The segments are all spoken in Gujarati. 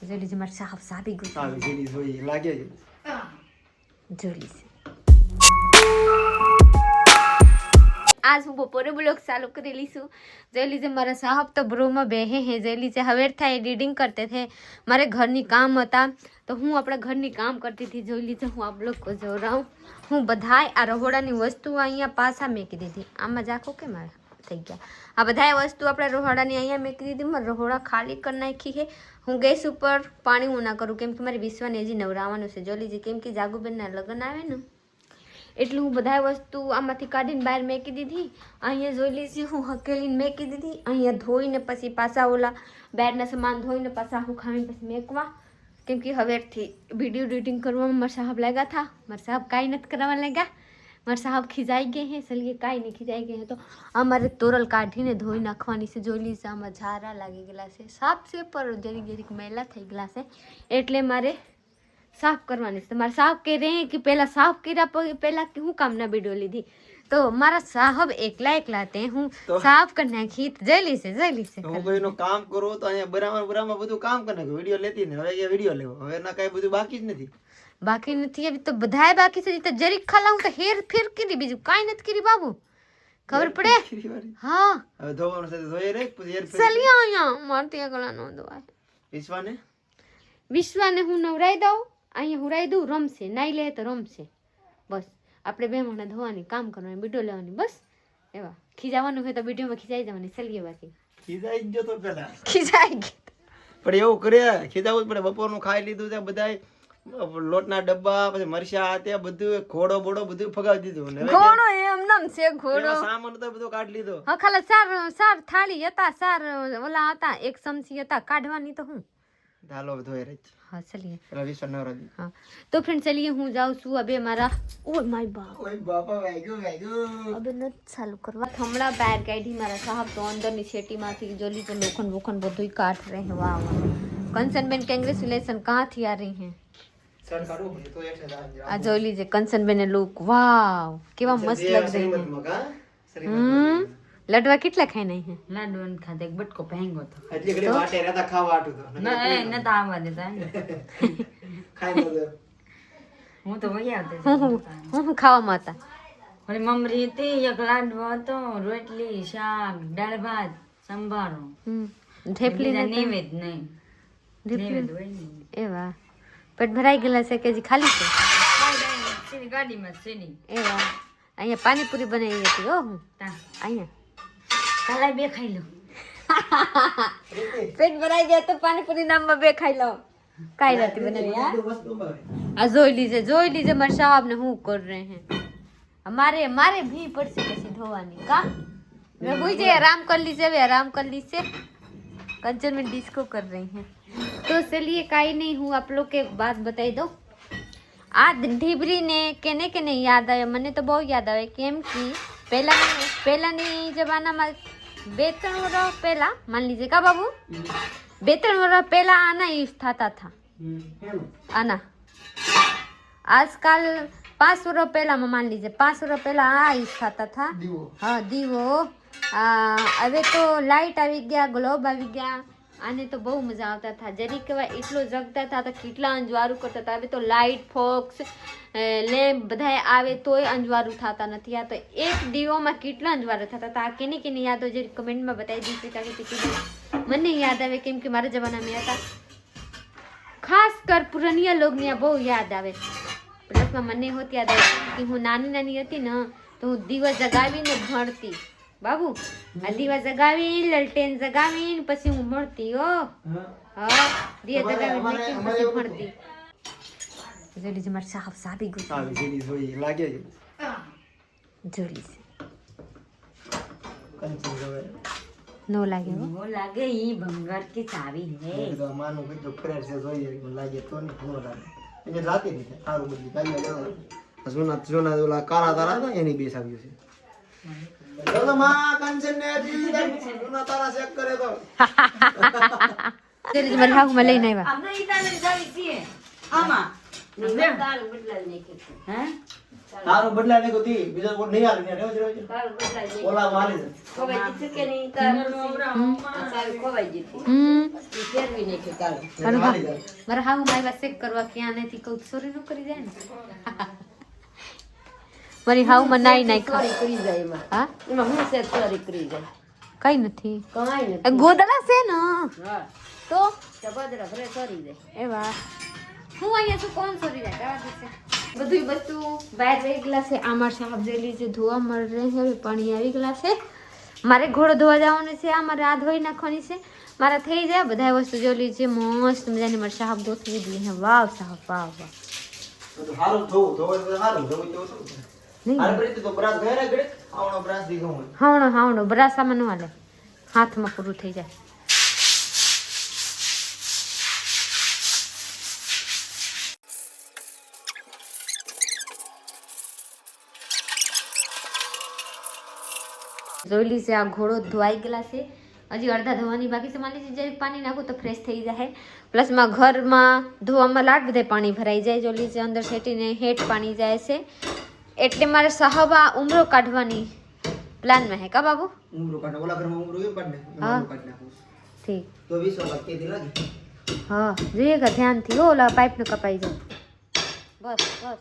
જોઈ લીજે મારે સાહેબ સાબી ગયું સાવી જેડી જોઈ લાગે જોઈ આજ હું બપોરે બ્લોગ ચાલુ કરી લઈશું જોઈ લીધે મારા સાહબ તો બ્રોમાં બેહે હે જોઈ લીધે હવે થાય એડિટિંગ કરતે થે મારે ઘરની કામ હતા તો હું આપણા ઘરની કામ કરતી હતી જોઈ લીધે હું આ લોકો જો રહું હું બધાય આ રહોડાની વસ્તુઓ અહીંયા પાછા મેકી દીધી આમાં જાખો કે મારા થઈ ગયા આ બધાય વસ્તુ આપણે રહોડાની અહીંયા મેકી દીધી મારે રહોડા ખાલી કરી નાખી છે હું ગેસ ઉપર પાણી હું ના કરું, કેમ કે મારી વિશ્વાને હજી નવરાવાનું છે. જોલી લીજે કેમ કે જાગુબેનના લગ્ન આવે ને, એટલે હું બધા વસ્તુ આમાંથી કાઢીને બહાર મેકી દીધી. અહીંયા જોઈ લીધી હું હકેલીને મેકી દીધી. અહીંયા ધોઈને પછી પાછા ઓલા બહારના સામાન ધોઈને પાછા હું ખાવીને પછી મેકવા. કેમ કે હવેથી વીડિયો એડિટિંગ કરવામાં મારા સાહેબ લાગ્યા હતા. મારા સાહેબ કાંઈ નથી કરવા લાગ્યા. મારા સાહેબ ખીજાઈ ગયા હે સલીએ કાંઈ નહીં ખીજાઈ ગયા હે. તો અમારે તોરલ કાઢીને ધોઈ નાખવાની છે. જોઈ લીધા આમાં ઝારા લાગી ગયેલા છે. સાફ છે પર જરીક જરીક મેલા થઈ ગયેલા છે. એટલે મારે સાફ કરવાની છે. મારે સાફ રહે કે પહેલાં સાફ કર્યા પછી પહેલાં હું કામના બીડો લીધી? તો મારા સાહબ એકલા એકલા તે હું સાફ કરી નાખી. જઈ છે જઈ છે. હું કોઈનું કામ કરું તો અહીંયા બરાબર બરાબર બધું કામ કરી નાખ્યું વીડિયો લેતી ને હવે વીડિયો લેવો. હવે ના કાંઈ બધું બાકી જ નથી. બાકી નથી આવી તો બધાય બાકી છે તો જરીક ખાલા હું તો હેર ફેર કરી બીજું કાઈ નથી કરી બાબુ. ખબર પડે? હા. હવે ધોવાનું સાથે ધોઈ રે પછી હેર ફેર સલિયા અહીંયા મારતી ત્યાં ગળા નો દવાય વિશ્વાને? વિશ્વાને હું નવરાઈ દઉં અહીંયા હુરાઈ દઉં રમશે નાઈ લે તો રમશે. બસ આપણે બે મહિના ધોવાની કામ કરવાની બીડો લેવાની બસ. એવા. ખીજાવાનું હોય તો બીડીઓમાં ખીજાઈ જવાની સલીએ બાકી. ખીજાઈ ગયો તો પેલા ખીજાઈ ગયો પણ એવું કરે ખીજાવું જ પડે. બપોરનું ખાઈ લીધું ત્યાં બધાય લોટના ડબ્બા પછી મરચા આ તે બધું ઘોડો બોડો બધું ફગાવી દીધું ને હવે ઘોડો એમ નામ છે ઘોડો. એનો સામાન હતો એ બધો કાઢી લીધો. હા ખાલી સાર સાર થાળી હતા સાર ઓલા હતા એક ચમચી હતા કાઢવાની તો હું. હાલો હવે ધોઈ રહી હા ચલીએ. પેલા વિશ્વા નવરાજી હા. તો ફ્રેન્ડ ચલીએ હું જાઉં છું અબે મારા ઓ માય બા ઓય બાપા વાગ્યું વાગ્યું. અબે નથી ચાલુ કરવા. થમણા બહાર કાઢી મારા સાહેબ તો અંદરની શેટીમાંથી જોલી તો લોખંડ વોખંડ બધું કાઢ રહે. વાહ વાહ. કંચનબેન કોંગ્રેચ્યુલેશન કહાંથી આ રહી हैं તો આ જોઈ લીજે કંચનબેન લુક વાવ કેવા મસ્ત લગ? હમ? લડવા કેટલા ખાઈ નહીં હે? લાડવાન ખાતે એક બટકો પહેંગો તો. એટલે ઘરે વાટે રહેતા ખાવા આટું તો. ના એ નતા આવવા દેતા ખાઈ નતો. હું તો વહી આવતે હું હું ખાવામાં હતા? મમરી હતી એક લાડવો હતો રોટલી શાક દાળ ભાત સંભારો. હમ. ને નૈવેદ નહીં. નૈવેદ હોય ને એવા. પેટ ભરાઈ ગયેલા છે કે હજી ખાલી છે? ગાડીમાં છે અહીંયા પાણીપુરી બનાવી હતી હો હું. અહીંયા. કાલા બે ખાઈ લઉં પેટ ભરાઈ ગયા તો પાણીપુરી નામમાં બે ખાઈ લઉં કાઈ નથી બનાવી. આ જોઈ લીજે જોઈ લીજે મારે સાહેબ ને હું કર રહે હે. મારે મારે ભી પડશે પછી ધોવાની કા? મેં બુઈ જે આરામ કરી લીજે હવે આરામ કરી લીજે. कंचन में डिस्को कर रही हैं तो चलिए काई नहीं हूँ आप लोग के एक बात बताई दो આ ઢીબરી ને કેને કેને યાદ આવે મને તો બહુ યાદ આવે કેમ કે પહેલા પહેલાની જમાનામાં બે ત્રણ વર્ષ પહેલા માન લીજે કા બાબુ બે ત્રણ વર્ષ પહેલા આના યુઝ થતા હતા હમ. હેનું? આના આજકાલ પાંચ વર્ષ પહેલામાં માન લીજે પાંચ વર્ષ પહેલા આ યુઝ થતા હતા દીવો હા દીવો આ હવે તો લાઇટ આવી ગયા ગ્લોબ આવી ગયા, આને તો બહુ મજા આવતા હતા. જરી કહેવાય એટલો જગતા હતા તો કેટલા અંજવારું કરતા હતા. હવે તો લાઇટ ફોક્સ લેમ્પ બધા આવે તોય અંજવારું થતા નથી. આ તો એક દીવોમાં કેટલા અંજવારું થતા હતા? આ કેની કેની યાદો જે કમેન્ટમાં બતાવી દીધી કે મને યાદ આવે કેમ કે મારા જમાનામાં હતા. ખાસ કર પુરનિયા લોગની આ બહુ યાદ આવે. પ્લસમાં મને હોત યાદ આવે કે હું નાની નાની હતી ને, તો હું દિવસ જગાવીને ભણતી. બાબુ આ દીવા જગાવી લલટેન જગાવી પછી હું મળતી હો. હા. દીવા જગાવી પછી ભણતી જોડી જે મારી સાફ સાબી ગુસ્સા સાબી જેડી જોઈ લાગે જોડી છે. જવે નો લાગે નો લાગે ઈ ભંગાર કે ચાવી હે. તો માનું કે તો ફ્રેશ છે જોઈએ લાગે તો ની નો લાગે. એટલે રાતે ની સારું બધી કાલે જવાનું. જૂના જૂના ઓલા કારા તારા એની બેસ છે. ચલો માં તારું બદલાઈ નાખ્યું હે બીજો નહીં આવે ઓલા મારી કરવા ક્યાં નથી કઉ સોરી નું કરી જાય ને મારી હાવ મનાઈ નાખ્યો કરી જાય એમાં. હા? એમાં હું છે ચોરી કરી જાય? કઈ નથી. કમાઈ નથી. ગોદડા છે ને. હા. તો? તો ભરે ઘરે ચોરી એ વાહ. હું અહીંયા છું કોણ સોરી જાય? જવા દેશે બધું. વસ્તુ બહાર રહી ગયેલા છે. આમાર સાહેબ જેલી છે ધોવા મળે છે પાણી આવી ગયેલા છે. મારે ઘોડો ધોવા જવાનું છે આ મારે આ ધોઈ નાખવાની છે. મારા થઈ જાય બધા વસ્તુ જોલી છે મસ્ત મજાની મારે સાહેબ ધોતી દીધી હે વાવ સાહેબ વાવ વાવ. બધું હારું ધોવું, ધોવું એટલે હારું, ધોવું તો ઓછું છે. નહીં હાલ પ્રીતિ તો બ્રાસ ઘરે ઘડીક, આવડો બ્રાસ દીધો હોય. હાવણો હાવણો બરાસામાં ન હાલે હાથમાં પૂરું થઈ જાય। જોઈ છે આ ઘોડો ધોવાઈ ગયેલા છે. હજી અડધા ધોવાની બાકી છે. માની જરીક પાણી નાખું તો ફ્રેશ થઈ જાય. પ્લસમાં ઘરમાં ધોવામાં લાટ બધે પાણી ભરાઈ જાય. જોલી છે અંદર સેટીને હેઠ પાણી જાય છે. એટલે મારે સહબા ઉમરો કાઢવાની પ્લાનમાં હે કા બાબુ ઉમરો કાઢે, ઓલા ઘરમાં ઉમરો કેમ એમાં હા. નાખું. ઠીક તો વીસ વાગ્યા કેદી લાગે. હા જોઈએ કે ધ્યાનથી ઓલા પાઇપને કપાઈ જાય બસ બસ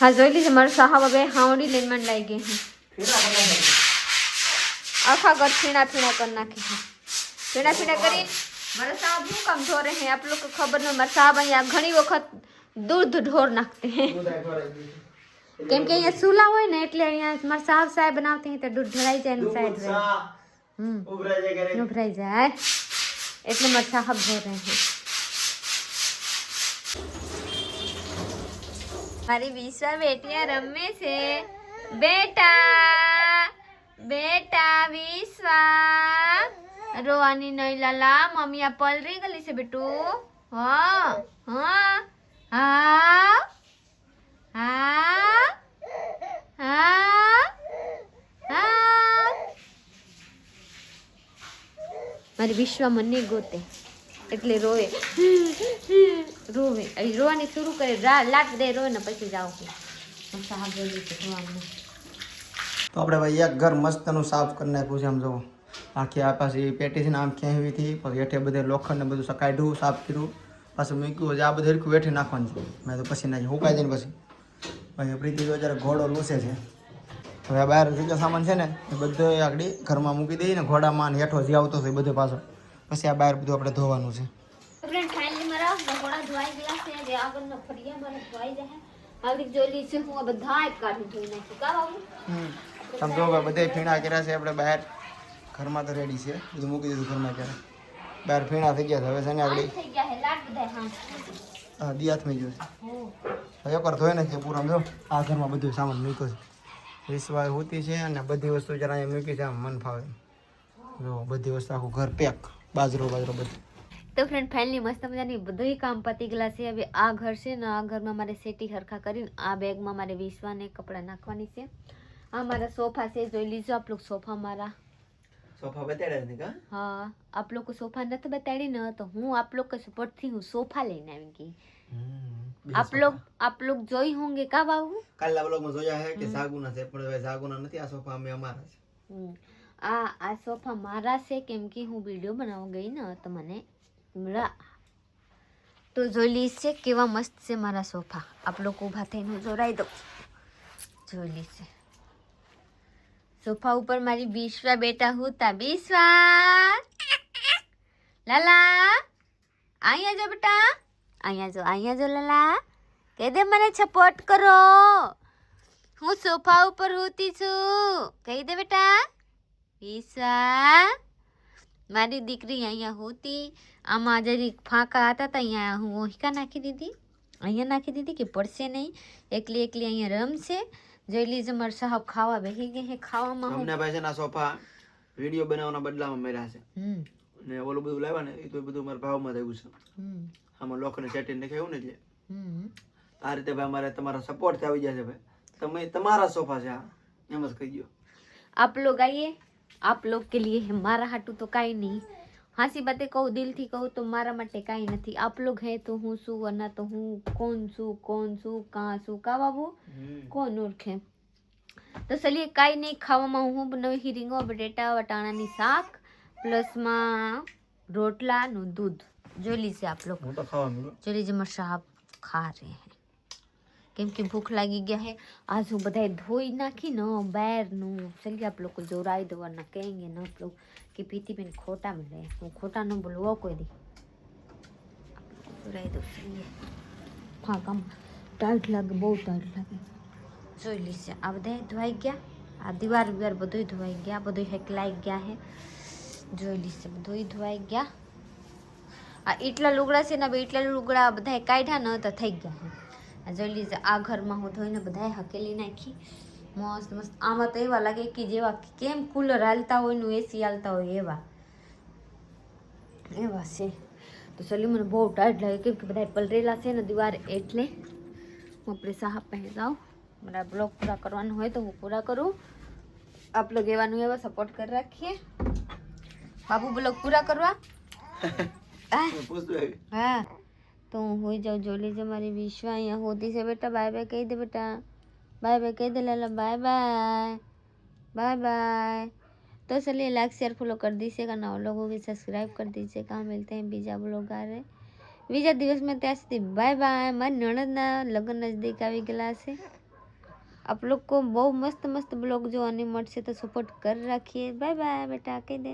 હા જોઈ લીધું મારું સાહબ હવે હાવડી લઈને મને લાગી ગઈ હું ફેરા બનાવી. આખા ઘર ફીણા ફીણા કરી નાખે છે ફીણા ફીણા કરી મારા સાહેબ શું કામ ઢોરે હે આપ લોકો ખબર ન મારા સાહેબ અહીંયા ઘણી વખત દૂધ ઢોર નાખતે હે દૂધાય ખવડાવી દીધું. કેમ કે અહીંયા સુલા હોય ને એટલે અહીંયા મારા સાહેબ સાહેબ બનાવતે હે તો દૂધ ઢળાઈ જાય ને દૂધ, સાઈડ રહે ચા, હમ ઉભરાઈ જાય ઘરે. ઉભરાઈ જાય એટલે મારા સાહેબ ઢોરે હે મારી વિશ્વા બેટિયા રમે છે. બેટા બેટા વિશ્વા. રોવાની નહીં લાલા મમ્મી આ પલરી ગયેલી છે બેટું. હા હા હા હા હા હા. મારી વિશ્વ મને ગોતે. એટલે રોવે. રોવે. રોવાની શરૂ કરે લાટ દે રોવે ને પછી જાઉં હું સાહેબ બોલી છે રોવાનું તો આપણે ભાઈ એક ઘર મસ્તનું સાફ કરી નાખ્યું છે આમ જોવો આખી આ પાછી પેટી છે ને આમ ખેંચવી હતી. પછી હેઠે બધે લોખંડ ને બધું સકાઢ્યું સાફ કર્યું. પાછું મૂક્યું છે આ બધું હરખું વેઠી નાખવાનું છે. મેં તો પછી નાખી હુકાઈ જાય ને પછી? પછી પ્રીતિ જો જ્યારે ઘોડો લૂસે છે. હવે આ બહાર જે સામાન છે ને એ બધો આગળ ઘરમાં મૂકી દઈએ ને ઘોડામાં ને હેઠો જે આવતો હોય બધો પાછો. પછી આ બહાર બધું આપણે ધોવાનું છે. મારા ઘોડા ધોવાઈ ગયા છે. જે આગળનો ફરિયા મારા ધોવાઈ જાય આગળ જોઈ છે હું આ બધા કાઢી ધોઈ નાખી. કા બાબુ? તમે જો બધે ફીણા કર્યા છે. આપણે બહાર ઘરમાં તો રેડી છે. બધું મૂકી દીધું ઘરમાં ક્યારે. બહાર ફીણા થઈ ગયા હવે છે ને આગળ થઈ ગયા હે લાટ બધા હા હા દિયાતમાં જોશે હો એકવાર ધોઈ નાખીએ પૂરા જો આ ઘરમાં બધું સામાન મૂક્યો છે. વિશ્વાસ હોતી છે અને બધી વસ્તુ જરા અહીંયા મૂકી છે. આમ મન ફાવે. જો બધી વસ્તુ આખું ઘર પેક. બાજરો બાજરો બધું. તો ફ્રેન્ડ ફાઇનલી મસ્ત મજાની બધું કામ પતી ગયેલા છે. હવે આ ઘર છે ને આ ઘરમાં મારે સેટી હરખા કરીને આ બેગમાં મારે વિસવાને કપડાં નાખવાની છે. આ મારા સોફા છે જોઈ લીજો આપ લોકો સોફા મારા. સોફા બતાડ્યા છે કા? હા આપ લોકો સોફા નથી બતાડી ને તો હું આપ લોકો સપોર્ટથી હું સોફા લઈને આવી ગઈ. આપ લોગ આપ લોગ જોઈ હોંગે કા બાબુ કાલના બ્લોગમાં જોયા છે કે સાગુના છે પણ હવે સાગુના નથી આ સોફા અમે અમારા છે. હમ. આ આ સોફા મારા છે કેમ કે હું વીડિયો બનાવવા ગઈ ને તો મને તો જોઈ છે કેવા મસ્ત છે મારા સોફા. આપ લોકો ઊભા થઈને જોડાઈ દઉં જોઈ છે. સોફા ઉપર મારી વિશ્વા બેટા હુતા વિશ્વા લાલા! અહીંયા જો બેટા. અહીંયા જો અહીંયા જો લાલા. કહી દે મને સપોર્ટ કરો. હું સોફા ઉપર હોતી છું. કહી દે બેટા. વિશ્વા મારી દીકરી અહીંયા હોતી આમાં જરી ફાંકા હતા અહીંયા હું ઓહિકા નાખી દીધી. અહીંયા નાખી દીધી કે પડશે નહીં. એકલી એકલી અહીંયા રમશે. જોઈ લીજે મારા સાહેબ ખાવા બેસી ગયા ખાવામાં અમને ભાઈ ના સોફા વીડિયો બનાવવાના બદલામાં મેળા છે. ને ઓલું બધું લાવ્યા ને એ તો બધું મારા ભાવમાં થયું છે. આમાં લોકોને સેટિંગ નખાયું ને એટલે. આ રીતે ભાઈ અમારે તમારા સપોર્ટ આવી જશે ભાઈ. તમે તમારા સોફા છે આ. એમ જ કહી દો આપ લોગ આઈએ. આપ લોગ કે લીએ મારા હાટું તો કાંઈ નહીં. હાંસી બાતે કહું દિલથી કહું તો મારા માટે કાંઈ નથી. આપ લોગ હે તો હું શું વરના તો હું કોણ શું કોણ શું કાં શું કા બાબુ કોણ ઓળખે? તો ચલીએ કાંઈ નહીં ખાવામાં હું બનાવી હિરિંગો બટેટા વટાણાની શાક પ્લસમાં રોટલાનું દૂધ. જોઈ લીજે આપ લોગ. જોઈ લીજે મારા સાહેબ ખા રહે હૈ. केम के भूख लगी गया है आज हूँ बधाए धोई नाखी न बैर न चलिए आप लोग को जोराई दो ना कहेंगे ना आप लोग कि पीती मैंने खोटा मिले हूँ खोटा न बोलवाओ कोई दी जोराई दो चलिए हाँ कम टाइट लगे बहुत टाइट लगे जो लीजिए अब दे धोई गया आ दीवार वीवार बधोई धोई गया बधोई हेकलाई गया है जो लीजिए धोई धोई गया आ इटला लुगड़ा से ना बे इटला लुगड़ा बधाए कायढ़ा न तो थी गया है જોઈ જ આ ઘરમાં હું ધોઈને બધાએ હકેલી નાખી. મસ્ત મસ્ત. આમાં તો એવા લાગે કે જેવા કેમ કુલર હાલતા હોય ને એસી હાલતા હોય એવા. એવા છે. તો ચલી મને બહુ ટાઈટ લાગે. કેમ કે બધા પલરેલા છે ને દીવાર એટલે હું આપણે સાહબ પહેરાવ મારા બ્લોગ પૂરા કરવાનું હોય તો હું પૂરા કરું. આપ લોગ એવાનું એવા સપોર્ટ કરી રાખીએ. બાબુ બ્લોગ પૂરા કરવા? હા. તો હું હોઈ જાઉં જોઈ લીજે મારી વિશ્વ અહીંયા હોતી છે બેટા બાય બાય કહી દે બેટા बाय बाय कह दे लाला बाय बाय बाय बाय तो चलिए लाइक शेयर फॉलो कर दीजिएगा ना और लोगों को सब्सक्राइब कर दीजिएगा मिलते हैं बीजा ब्लॉग आ रहे બીજા દિવસમાં ત્યાં સુધી બાય બાય મારી નણંદના લગ્ન નજદીક આવી ગયેલા છે આપ લોકો બહુ મસ્ત મસ્ત બ્લોગ જોવાની મળશે તો સપોર્ટ કરી રાખીએ બાય બાય બેટા કહી દે